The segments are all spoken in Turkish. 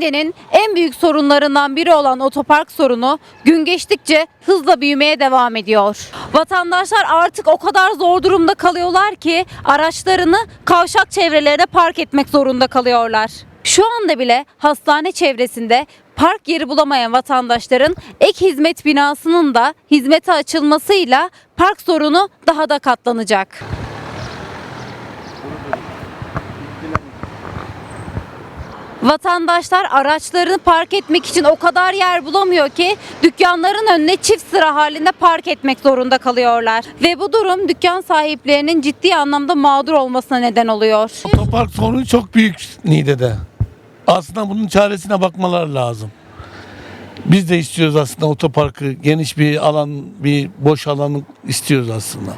Niğde'nin en büyük sorunlarından biri olan otopark sorunu gün geçtikçe hızla büyümeye devam ediyor. Vatandaşlar artık o kadar zor durumda kalıyorlar ki araçlarını kavşak çevrelerine park etmek zorunda kalıyorlar. Şu anda bile hastane çevresinde park yeri bulamayan vatandaşların ek hizmet binasının da hizmete açılmasıyla park sorunu daha da katlanacak. Vatandaşlar araçlarını park etmek için o kadar yer bulamıyor ki dükkanların önüne çift sıra halinde park etmek zorunda kalıyorlar. Ve bu durum dükkan sahiplerinin ciddi anlamda mağdur olmasına neden oluyor. Otopark sorunu çok büyük Niğde'de. Aslında bunun çaresine bakmalar lazım. Biz de istiyoruz aslında otoparkı geniş bir alan, bir boş alanı istiyoruz aslında.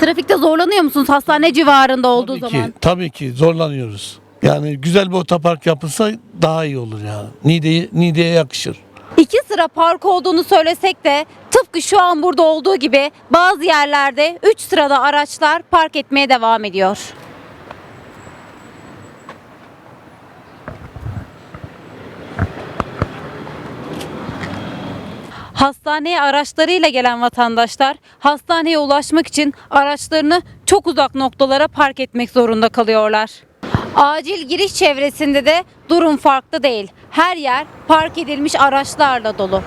Trafikte zorlanıyor musunuz hastane civarında olduğu tabii zaman? ki, tabii ki zorlanıyoruz. Yani güzel bir otopark yapılsa daha iyi olur yani. Niğde'ye Niğde'ye yakışır. İki sıra park olduğunu söylesek de tıpkı şu an burada olduğu gibi bazı yerlerde 3 sırada araçlar park etmeye devam ediyor. Hastaneye araçlarıyla gelen vatandaşlar hastaneye ulaşmak için araçlarını çok uzak noktalara park etmek zorunda kalıyorlar. Acil giriş çevresinde de durum farklı değil. Her yer park edilmiş araçlarla dolu.